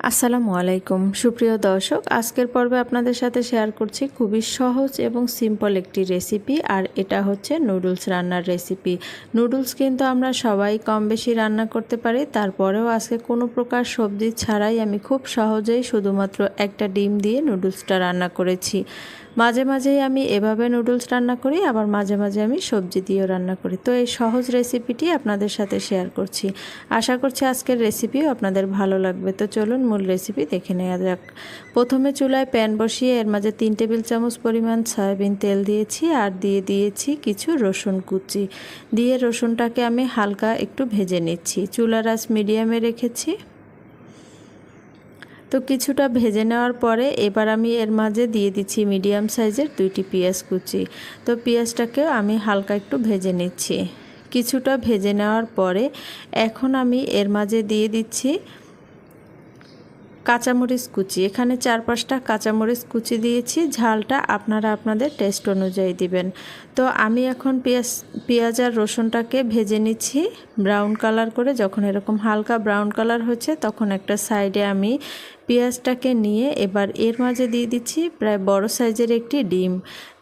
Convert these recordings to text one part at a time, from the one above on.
আসসালামু আলাইকুম। সুপ্রিয় দর্শক, আজকের পর্বে আপনাদের সাথে শেয়ার করছি খুবই সহজ এবং সিম্পল একটি রেসিপি, আর এটা হচ্ছে নুডলস রান্নার রেসিপি। নুডলস কিন্তু আমরা সবাই কম বেশি রান্না করতে পারি, তারপরেও আজকে কোনো প্রকার সবজি ছাড়াই আমি খুব সহজেই শুধুমাত্র একটা ডিম দিয়ে নুডলসটা রান্না করেছি। মাঝে মাঝেই আমি এভাবে নুডলস রান্না করি, আবার মাঝে মাঝে আমি সবজি দিয়েও রান্না করি। তো এই সহজ রেসিপিটি আপনাদের সাথে শেয়ার করছি। আশা করছি আজকের রেসিপিও আপনাদের ভালো লাগবে। তো চলুন মূল রেসিপি দেখে নেওয়া যাক। প্রথমে চুলায় প্যান বসিয়ে এর মাঝে তিন টেবিল চামচ পরিমাণ সয়াবিন তেল দিয়েছি আর দিয়ে দিয়েছি কিছু রসুন কুচি। দিয়ে রসুনটাকে আমি হালকা একটু ভেজে নিচ্ছি। চুলার আঁচ মিডিয়ামে রেখেছি। তো কিছুটা ভেজে নেওয়ার পরে এবার আমি এর মাঝে দিয়ে দিচ্ছি মিডিয়াম সাইজের দুইটি পেঁয়াজ কুচি। তো পেঁয়াজটাকেও আমি হালকা একটু ভেজে নিচ্ছি। কিছুটা ভেজে নেওয়ার পরে এখন আমি এর মাঝে দিয়ে দিচ্ছি কাঁচামরিচ কুচি। এখানে চার পাঁচটা কাঁচামরিচ কুচি দিয়েছি। ঝালটা আপনারা আপনাদের টেস্ট অনুযায়ী দিবেন। তো আমি এখন পেঁয়াজ পেঁয়াজ আর রসুনটাকে ভেজে নিচ্ছি। ব্রাউন কালার করে, যখন এরকম হালকা ব্রাউন কালার হচ্ছে, তখন একটা সাইডে আমি পেঁয়াজটাকে নিয়ে এবার এর মাঝে দিয়ে দিচ্ছি প্রায় বড় সাইজের একটি ডিম।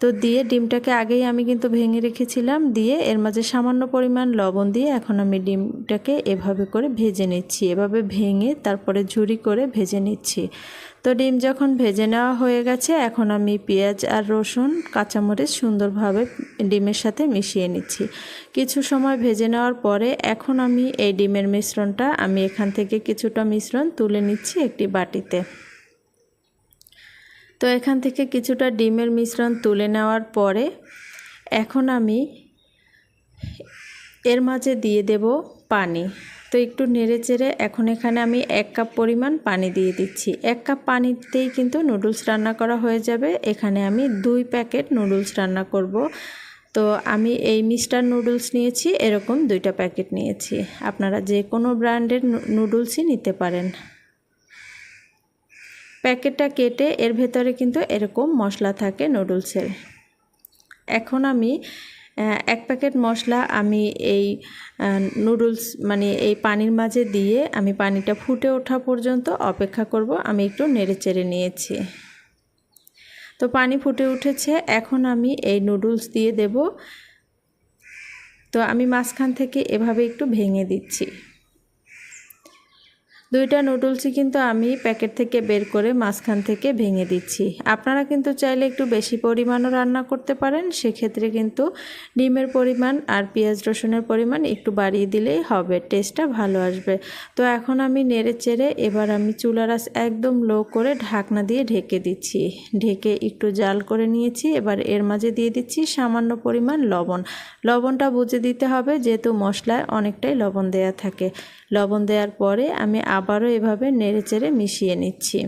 তো দিয়ে ডিমটাকে আগেই আমি কিন্তু ভেঙে রেখেছিলাম, দিয়ে এর মাঝে সামান্য পরিমাণ লবণ দিয়ে এখন আমি ডিমটাকে এভাবে করে ভেজে নিচ্ছি। এভাবে ভেঙে তারপরে ঝুরি করে ভেজে নিচ্ছি। তো ডিম যখন ভেজে নেওয়া হয়ে গেছে, এখন আমি পেঁয়াজ আর রসুন কাঁচামরিচ সুন্দরভাবে ডিমের সাথে মিশিয়ে নিচ্ছি। কিছু সময় ভেজে নেওয়ার পরে এখন আমি এই ডিমের মিশ্রণটা আমি এখান থেকে কিছুটা মিশ্রণ তুলে নিচ্ছি একটি বাটিতে। তো এখান থেকে কিছুটা ডিমের মিশ্রণ তুলে নেওয়ার পরে এখন আমি এর মাঝে দিয়ে দেব পানি। তো একটু নেড়ে চেড়ে এখন এখানে আমি এক কাপ পরিমাণ পানি দিয়ে দিচ্ছি। এক কাপ পানিতেই কিন্তু নুডলস রান্না করা হয়ে যাবে। এখানে আমি দুই প্যাকেট নুডলস রান্না করব। তো আমি এই মিস্টার নুডলস নিয়েছি, এরকম দুইটা প্যাকেট নিয়েছি। আপনারা যে কোনো ব্র্যান্ডের নুডলসই নিতে পারেন। প্যাকেটটা কেটে এর ভেতরে কিন্তু এরকম মশলা থাকে নুডলসের। এখন আমি এক প্যাকেট মশলা আমি এই নুডলস মানে এই পানির মাঝে দিয়ে আমি পানিটা ফুটে ওঠা পর্যন্ত অপেক্ষা করব। আমি একটু নেড়ে চেড়ে নিয়েছি। তো পানি ফুটে উঠেছে। এখন আমি এই নুডলস দিয়ে দেব। তো আমি মাঝখান থেকে এভাবে একটু ভেঙে দিচ্ছি। দুইটা নুডলসই কিন্তু আমি প্যাকেট থেকে বের করে মাঝখান থেকে ভেঙে দিচ্ছি। আপনারা কিন্তু চাইলে একটু বেশি পরিমাণও রান্না করতে পারেন, সেক্ষেত্রে কিন্তু ডিমের পরিমাণ আর পেঁয়াজ রসুনের পরিমাণ একটু বাড়িয়ে দিলেই হবে, টেস্টটা ভালো আসবে। তো এখন আমি নেড়ে চেড়ে এবার আমি চুলার আস একদম লো করে ঢাকনা দিয়ে ঢেকে দিচ্ছি। ঢেকে একটু জাল করে নিয়েছি, এবার এর মাঝে দিয়ে দিচ্ছি সামান্য পরিমাণ লবণ। লবণটা বুঝে দিতে হবে, যেহেতু মশলায় অনেকটাই লবণ দেয়া থাকে। লবণ দেওয়ার পরে আমি আবারও এভাবে নেড়ে চেড়ে মিশিয়ে নিচ্ছি।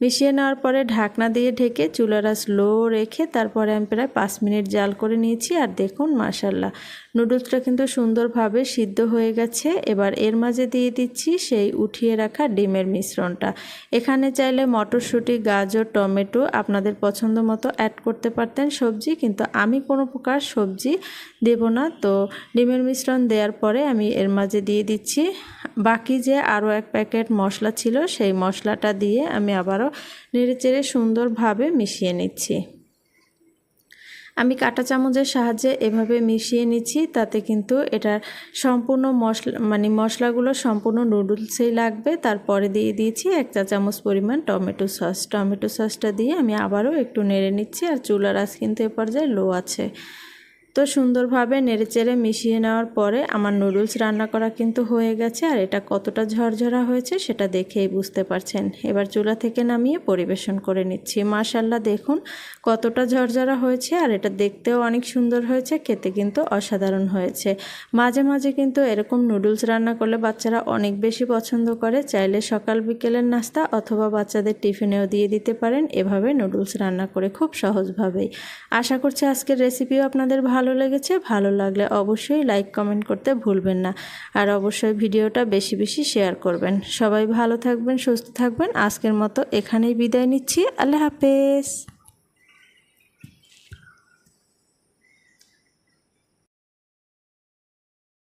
মিশিয়ে নেওয়ার পরে ঢাকনা দিয়ে ঢেকে চুলারা স্লো রেখে তারপরে আমি প্রায় পাঁচ মিনিট জাল করে নিয়েছি। আর দেখুন মাসাল্লাহ নুডলসটা কিন্তু সুন্দরভাবে সিদ্ধ হয়ে গেছে। এবার এর মাঝে দিয়ে দিচ্ছি সেই উঠিয়ে রাখা ডিমের মিশ্রণটা। এখানে চাইলে মটরশুঁটি, গাজর, টমেটো আপনাদের পছন্দ মতো অ্যাড করতে পারতেন সবজি, কিন্তু আমি কোনো প্রকার সবজি দেব না। তো ডিমের মিশ্রণ দেওয়ার পরে আমি এর মাঝে দিয়ে দিচ্ছি বাকি যে আরও এক প্যাকেট মশলা ছিল, সেই মশলাটা দিয়ে আমি আবারও নেড়েচেড়ে সুন্দরভাবে মিশিয়ে নিচ্ছি। আমি কাঁটা চামচের সাহায্যে এভাবে মিশিয়ে নিচ্ছি, তাতে কিন্তু এটা সম্পূর্ণ মশলা মানে মশলাগুলো সম্পূর্ণ নুডলসেই লাগবে। তারপরে দিয়ে দিয়েছি এক চা চামচ পরিমাণ টমেটো সস। টমেটো সসটা দিয়ে আমি আবারও একটু নেড়ে নিচ্ছি, আর চুলার আঁচ কিন্তু এ পর্যায়ে লো আছে। তো সুন্দরভাবে নেড়েচেড়ে মিশিয়ে নেওয়ার পরে আমার নুডলস রান্না করা কিন্তু হয়ে গেছে, আর এটা কতটা ঝরঝরা হয়েছে সেটা দেখেই বুঝতে পারছেন। এবার চুলা থেকে নামিয়ে পরিবেশন করে নিচ্ছি। মাশাল্লাহ দেখুন কতটা ঝরঝরা হয়েছে, আর এটা দেখতেও অনেক সুন্দর হয়েছে, খেতে কিন্তু অসাধারণ হয়েছে। মাঝে মাঝে কিন্তু এরকম নুডলস রান্না করলে বাচ্চারা অনেক বেশি পছন্দ করে। চাইলে সকাল বিকেলের নাস্তা অথবা বাচ্চাদের টিফিনেও দিয়ে দিতে পারেন। এভাবে নুডলস রান্না করে খুব সহজভাবেই। আশা করছি আজকের রেসিপিও আপনাদের ভালো ভালো লেগেছে, ভালো লাগলে অবশ্যই লাইক কমেন্ট করতে ভুলবেন না। আর অবশ্যই ভিডিওটা বেশি বেশি শেয়ার করবেন। সবাই ভালো থাকবেন, সুস্থ থাকবেন। আজকের মতো এখানেই বিদায় নিচ্ছি। আল্লাহ হাফেজ।